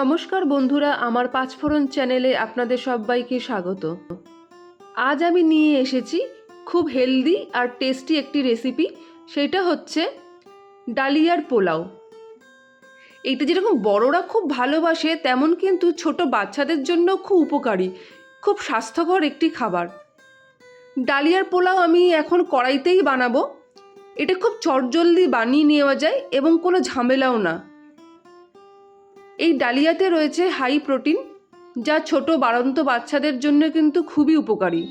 নমস্কার বন্ধুরা, আমার পাঁচফোড়ন চ্যানেলে আপনাদের সবাইকে স্বাগত। আজ আমি নিয়ে এসেছি খুব হেলদি আর টেস্টি একটি রেসিপি, সেটা হচ্ছে ডালিয়ার পোলাও। এইটা যেরকম বড়রা খুব ভালোবাসে, তেমন কিন্তু ছোট বাচ্চাদের জন্য খুব উপকারী, খুব স্বাস্থ্যকর একটি খাবার। ডালিয়ার পোলাও আমি এখন কড়াইতেই বানাবো। এটা খুব চটজলদি বানিয়ে নেওয়া যায় এবং কোনো ঝামেলাও না। এই ডালিয়াতে রয়েছে হাই প্রোটিন যা ছোট বাড়ন্ত বাচ্চাদের জন্য কিন্তু খুবই উপকারী।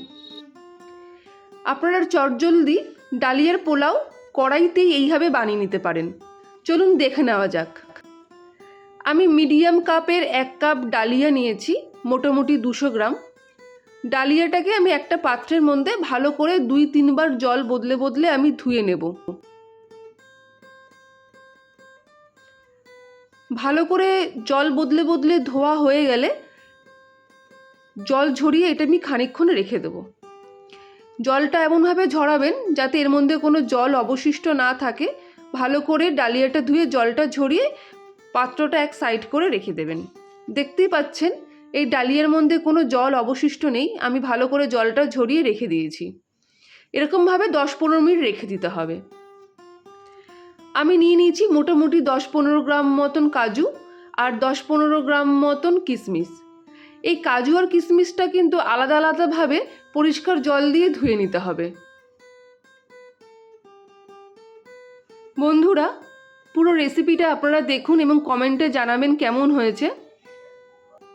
আপনারা চটজলদি ডালিয়ার পোলাও কড়াইতেই এইভাবে বানিয়ে নিতে পারেন। চলুন দেখে নেওয়া যাক। আমি মিডিয়াম কাপের এক কাপ ডালিয়া নিয়েছি, মোটামুটি দুশো গ্রাম। ডালিয়াটাকে আমি একটা পাত্রের মধ্যে ভালো করে দুই তিনবার জল বদলে বদলে আমি ধুয়ে নেব। ভালো করে জল বদলে বদলে ধোয়া হয়ে গেলে জল ঝরিয়ে এটা আমি খানিকক্ষণ রেখে দেবো। জলটা এমনভাবে ঝরাবেন যাতে এর মধ্যে কোনো জল অবশিষ্ট না থাকে। ভালো করে ডালিয়াটা ধুয়ে জলটা ঝরিয়ে পাত্রটা এক সাইড করে রেখে দেবেন। দেখতেই পাচ্ছেন, এই ডালিয়ার মধ্যে কোনো জল অবশিষ্ট নেই। আমি ভালো করে জলটা ঝরিয়ে রেখে দিয়েছি। এরকমভাবে দশ পনেরো মিনিট রেখে দিতে হবে। আমি নিয়ে নিয়েছি মোটামুটি দশ পনেরো গ্রাম মতন কাজু আর দশ পনেরো গ্রাম মতন কিশমিশ। এই কাজু আর কিশমিশটা কিন্তু আলাদা আলাদাভাবে পরিষ্কার জল দিয়ে ধুয়ে নিতে হবে। বন্ধুরা, পুরো রেসিপিটা আপনারা দেখুন এবং কমেন্টে জানাবেন কেমন হয়েছে।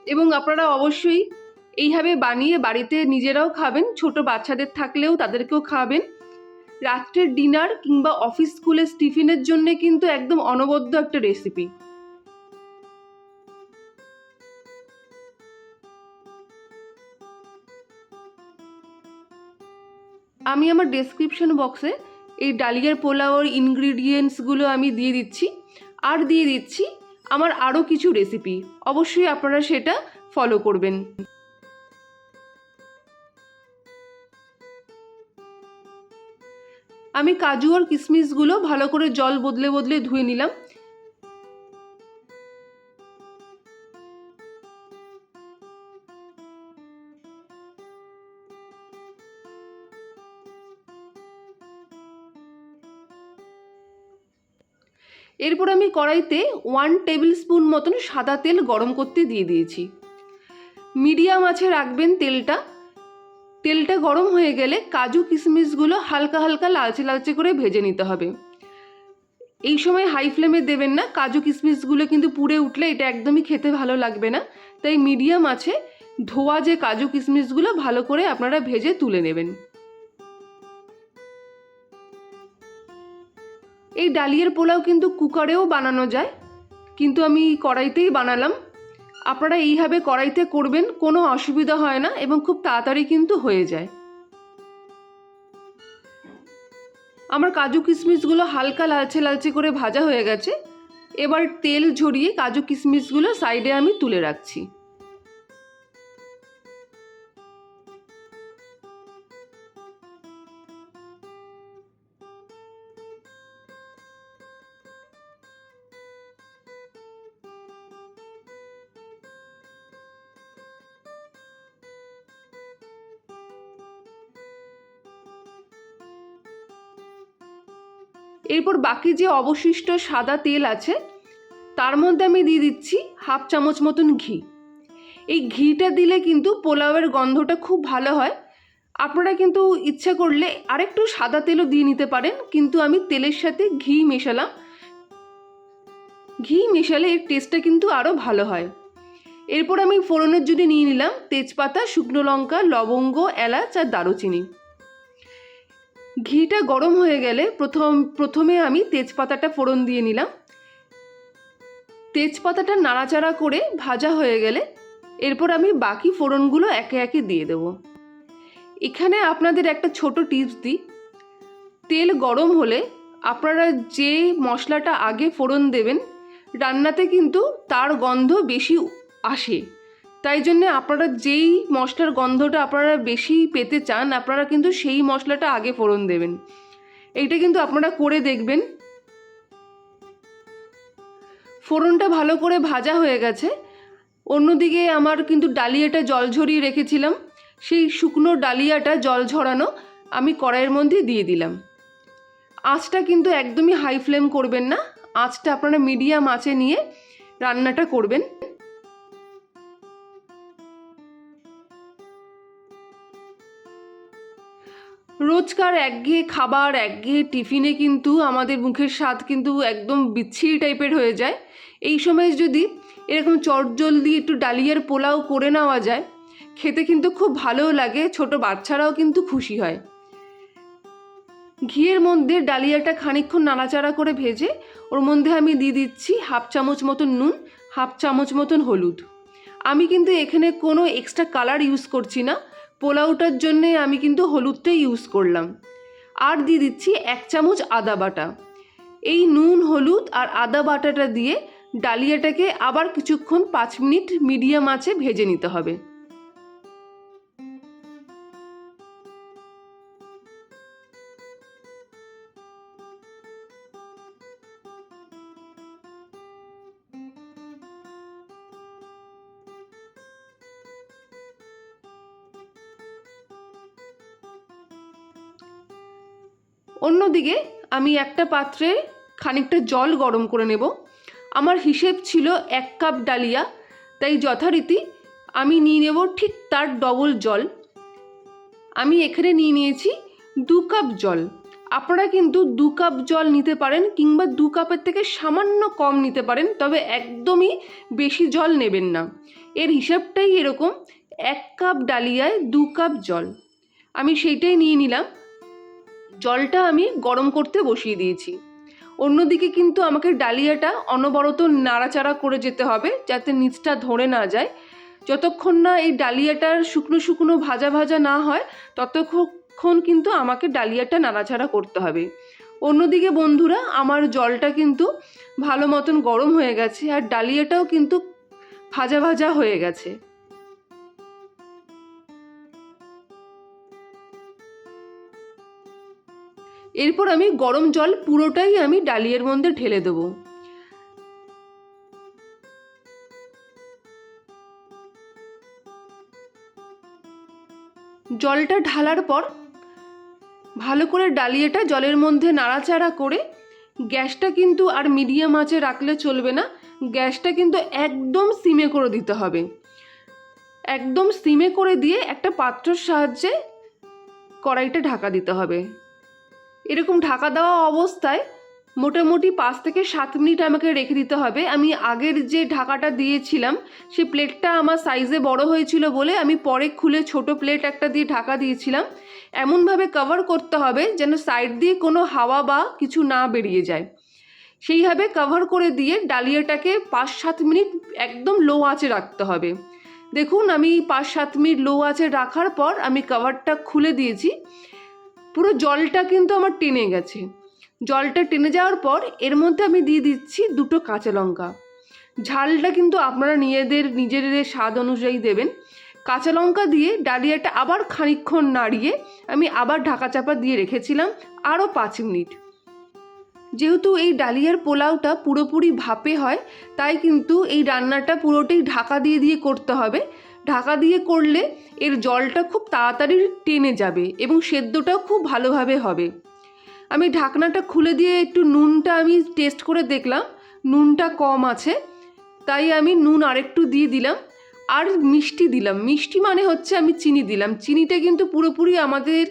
এবং আপনারা অবশ্যই এইভাবে বানিয়ে বাড়িতে নিজেরাও খাবেন, ছোট বাচ্চাদের থাকলেও তাদেরকেও খাওয়াবেন রাত্রের ডিনার কিংবা অফিস স্কুলের টিফিনের জন্য কিন্তু একদম অনবদ্য একটা রেসিপি আমি আমার ডেসক্রিপশন বক্সে এই ডালিয়ার পোলাওর ইনগ্রিডিয়েন্টসগুলো আমি দিয়ে দিচ্ছি। আর দিয়ে দিচ্ছি আমার আরও কিছু রেসিপি অবশ্যই আপনারা সেটা ফলো করবেন। আমি কাজু আর কিশমিশগুলো ভালো করে জল বদলে বদলে ধুয়ে নিলাম। এরপর আমি কড়াইতে ওয়ান টেবিল স্পুন মতন সাদা তেল গরম করতে দিয়ে দিয়েছি। মিডিয়াম আছে রাখবেন তেলটা। তেলটা গরম হয়ে গেলে কাজু কিশমিশগুলো হালকা হালকা লালচে লালচে করে ভেজে নিতে হবে। এই সময় হাই ফ্লেমে দেবেন না, কাজু কিশমিশগুলো কিন্তু পুড়ে উঠলে এটা একদমই খেতে ভালো লাগবে না। তাই মিডিয়াম আছে, ধোয়া যে কাজু কিশমিশগুলো ভালো করে আপনারা ভেজে তুলে নেবেন। এই ডালিয়ার পোলাও কিন্তু কুকারেও বানানো যায়, কিন্তু আমি কড়াইতেই বানালাম। আপনারা এইভাবে কড়াইতে করবেন, কোনো অসুবিধা হয় না এবং খুব তাড়াতাড়ি কিন্তু হয়ে যায়। আমার কাজু কিশমিশগুলো হালকা লালচে লালচে করে ভাজা হয়ে গেছে। এবার তেল ঝরিয়ে কাজু কিশমিশগুলো সাইডে আমি তুলে রাখছি। এরপর বাকি যে অবশিষ্ট সাদা তেল আছে, তার মধ্যে আমি দিয়ে দিচ্ছি হাফ চামচ মতন ঘি। এই ঘিটা দিলে কিন্তু পোলাওয়ের গন্ধটা খুব ভালো হয়। আপনারা কিন্তু ইচ্ছা করলে আরেকটু সাদা তেলও দিয়ে নিতে পারেন, কিন্তু আমি তেলের সাথে ঘি মেশালাম। ঘি মেশালে এর টেস্টটা কিন্তু আরও ভালো হয়। এরপর আমি ফোড়নের জন্য নিয়ে নিলাম তেজপাতা, শুকনো লঙ্কা, লবঙ্গ, এলাচ আর দারুচিনি। ঘিটা গরম হয়ে গেলে প্রথম, প্রথমে আমি তেজপাতাটা ফোড়ন দিয়ে নিলাম। তেজপাতাটা নাড়াচাড়া করে ভাজা হয়ে গেলে এরপর আমি বাকি ফোড়নগুলো একে একে দিয়ে দেব। এখানে আপনাদের একটা ছোট টিপস দিই। তেল গরম হলে আপনারা যে মশলাটা আগে ফোড়ন দেবেন, রান্নাতে কিন্তু তার গন্ধ বেশি আসে। তাই জন্য আপনারা যেই মশলার গন্ধটা আপনারা বেশি পেতে চান, আপনারা কিন্তু সেই মশলাটা আগে ফোড়ন দেবেন। এইটা কিন্তু আপনারা করে দেখবেন। ফোড়নটা ভালো করে ভাজা হয়ে গেছে। অন্যদিকে আমার কিন্তু ডালিয়াটা জল ঝরিয়ে রেখেছিলাম। সেই শুকনো ডালিয়াটা জল ঝরানো আমি কড়াইয়ের মধ্যে দিয়ে দিলাম। আঁচটা কিন্তু একদমই হাই ফ্লেম করবেন না। আঁচটা আপনারা মিডিয়াম আঁচে নিয়ে রান্নাটা করবেন। রোজকার একঘেয়ে খাবার, একঘেয়ে টিফিনে কিন্তু আমাদের মুখের স্বাদ কিন্তু একদম বিচ্ছিরি টাইপের হয়ে যায়। এই সময় যদি এরকম চটজলদি একটু ডালিয়ার পোলাও করে নেওয়া যায়, খেতে কিন্তু খুব ভালোও লাগে, ছোট বাচ্চারাও কিন্তু খুশি হয়। ঘিয়ের মধ্যে ডালিয়াটা খানিকক্ষণ নাড়াচাড়া করে ভেজে, ওর মধ্যে আমি দিয়ে দিচ্ছি হাফ চামচ মতন নুন, হাফ চামচ মতন হলুদ। আমি কিন্তু এখানে কোনো এক্সট্রা কালার ইউজ করছি না। পোলাওটার জন্যে আমি কিন্তু হলুদটাই ইউজ করলাম। আর দিয়ে দিচ্ছি এক চামচ আদা বাটা। এই নুন, হলুদ আর আদা বাটাটা দিয়ে ডালিয়াটাকে আবার কিছুক্ষণ পাঁচ মিনিট মিডিয়াম আঁচে ভেজে নিতে হবে। অন্যদিকে আমি একটা পাত্রে খানিকটা জল গরম করে নেব। আমার হিসেব ছিল এক কাপ ডালিয়া, তাই যথারীতি আমি নিয়ে নেব ঠিক তার ডবল জল। আমি এখানে নিয়ে নিয়েছি দু কাপ জল। আপনারা কিন্তু দু কাপ জল নিতে পারেন কিংবা দু কাপের থেকে সামান্য কম নিতে পারেন, তবে একদমই বেশি জল নেবেন না। এর হিসাবটাই এরকম, এক কাপ ডালিয়ায় দু কাপ জল। আমি সেইটাই নিয়ে নিলাম। জলটা আমি গরম করতে বসিয়ে দিয়েছি। অন্যদিকে কিন্তু আমাকে ডালিয়াটা অনবরত নাড়াচাড়া করে যেতে হবে যাতে নিচটা ধরে না যায়। যতক্ষণ না এই ডালিয়াটার শুকনো শুকনো ভাজা ভাজা না হয়, ততক্ষণ কিন্তু আমাকে ডালিয়াটা নাড়াচাড়া করতে হবে। অন্যদিকে বন্ধুরা, আমার জলটা কিন্তু ভালো মতন গরম হয়ে গেছে আর ডালিয়াটাও কিন্তু ভাজা ভাজা হয়ে গেছে। এরপর আমি গরম জল পুরোটাই আমি ডালিয়ার মধ্যে ঢেলে দেবো। জলটা ঢালার পর ভালো করে ডালিয়াটা জলের মধ্যে নাড়াচাড়া করে গ্যাসটা কিন্তু আর মিডিয়াম আঁচে রাখলে চলবে না, গ্যাসটা কিন্তু একদম সিমে করে দিতে হবে। একদম সিমে করে দিয়ে একটা পাত্রর সাহায্যে কড়াইটা ঢাকা দিতে হবে। এরকম ঢাকা দেওয়া অবস্থায় মোটামুটি পাঁচ থেকে সাত মিনিট আমাকে রেখে দিতে হবে। আমি আগের যে ঢাকাটা দিয়েছিলাম সেই প্লেটটা আমার সাইজে বড় হয়েছিল বলে আমি পরে খুলে ছোট প্লেট একটা দিয়ে ঢাকা দিয়েছিলাম। এমনভাবে কভার করতে হবে যেন সাইড দিয়ে কোনো হাওয়া বা কিছু না বেরিয়ে যায়। সেইভাবে কভার করে দিয়ে ডালিয়াটাকে পাঁচ সাত মিনিট একদম লো আঁচে রাখতে হবে। দেখুন, আমি পাঁচ সাত মিনিট লো আঁচে রাখার পর আমি কভারটা খুলে দিয়েছি। পুরো জলটা কিন্তু আমার টেনে গেছে। জলটা টেনে যাওয়ার পর এর মধ্যে আমি দিয়ে দিচ্ছি দুটো কাঁচা লঙ্কা। ঝালটা কিন্তু আপনারা নিজেদের নিজেদের স্বাদ অনুযায়ী দেবেন। কাঁচা লঙ্কা দিয়ে ডালিয়াটা আবার খানিকক্ষণ নাড়িয়ে আমি আবার ঢাকা চাপা দিয়ে রেখেছিলাম আরও পাঁচ মিনিট। যেহেতু এই ডালিয়ার পোলাওটা পুরোপুরি ভাপে হয়, তাই কিন্তু এই রান্নাটা পুরোটাই ঢাকা দিয়ে দিয়ে করতে হবে। ঢাকা দিয়ে করলে এর জলটা খুব তাড়াতাড়ি টেনে যাবে এবং সেদ্ধটাও খুব ভালোভাবে হবে। আমি ঢাকনাটা খুলে দিয়ে একটু নুনটা আমি টেস্ট করে দেখলাম, নুনটা কম আছে, তাই আমি নুন আরেকটু দিয়ে দিলাম আর মিষ্টি দিলাম। মিষ্টি মানে হচ্ছে আমি চিনি দিলাম। চিনিটা কিন্তু পুরোপুরি আমাদের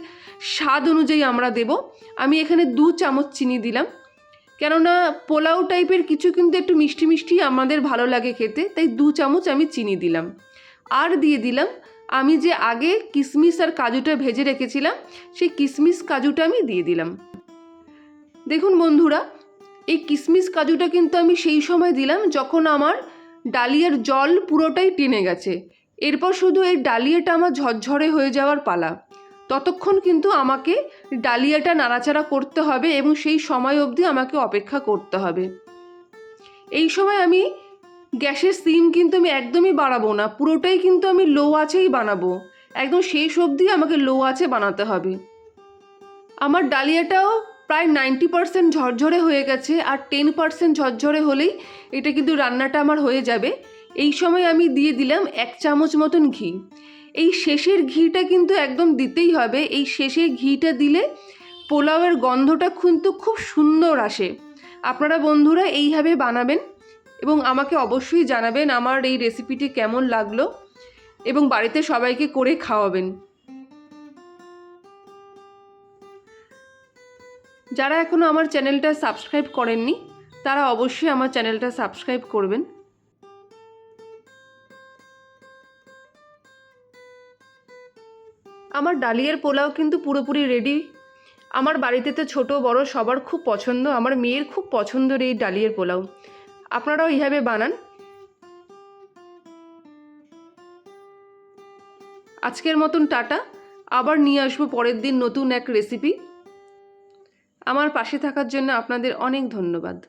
স্বাদ অনুযায়ী আমরা দেব। আমি এখানে দু চামচ চিনি দিলাম। কেননা পোলাও টাইপের কিছু কিন্তু একটু মিষ্টি মিষ্টি আমাদের ভালো লাগে খেতে, তাই দু চামচ আমি চিনি দিলাম। আর দিয়ে দিলাম। আমি যে আগে কিশমিশ আর কাজুটা ভেজে রেখেছিলাম, সেই কিশমিশ কাজুটা আমি দিয়ে দিলাম। দেখুন বন্ধুরা, এই কিশমিশ কাজুটা কিন্তু আমি সেই সময় দিলাম যখন আমার ডালিয়ার জল পুরোটাই টেনে গেছে। এরপর শুধু এই ডালিয়াটা আমার ঝরঝরে হয়ে যাওয়ার পালা। ততক্ষণ কিন্তু আমাকে ডালিয়াটা নাড়াচাড়া করতে হবে এবং সেই সময় অবধি আমাকে অপেক্ষা করতে হবে। এই সময় আমি গ্যাসের সিম কিন্তু আমি একদমই বাড়াবো না, পুরোটাই কিন্তু আমি লো আছেই বানাবো। একদম শেষ অবধি আমাকে লো আছে বানাতে হবে। আমার ডালিয়াটাও প্রায় নাইনটি পারসেন্ট ঝরঝরে হয়ে গেছে আর টেন পারসেন্ট ঝরঝরে হলেই এটা কিন্তু রান্নাটা আমার হয়ে যাবে। এই সময় আমি দিয়ে দিলাম এক চামচ মতন ঘি। এই শেষের ঘিটা কিন্তু একদম দিতেই হবে। এই শেষের ঘিটা দিলে পোলাওয়ের গন্ধটা কিন্তু খুব সুন্দর আসে। আপনারা বন্ধুরা এইভাবে বানাবেন। এবং আমাকে অবশ্যই জানাবেন আমার এই রেসিপিটি কেমন লাগল এবং বাড়িতে সবাইকে করে খাওয়াবেন। যারা এখনও আমার চ্যানেলটা সাবস্ক্রাইব করেননি, তারা অবশ্যই আমার চ্যানেলটা সাবস্ক্রাইব করবেন। আমার ডালিয়ার পোলাও কিন্তু পুরোপুরি রেডি আমার বাড়িতে তো ছোট বড় সবার খুব পছন্দ, আমার মেয়ের খুব পছন্দের এই ডালিয়ার পোলাও। আপনারাও এইভাবে বানান। আজকের মতন টাটা। আবার নিয়ে আসব পরের দিন নতুন এক রেসিপি আমার পাশে থাকার জন্য আপনাদের অনেক ধন্যবাদ।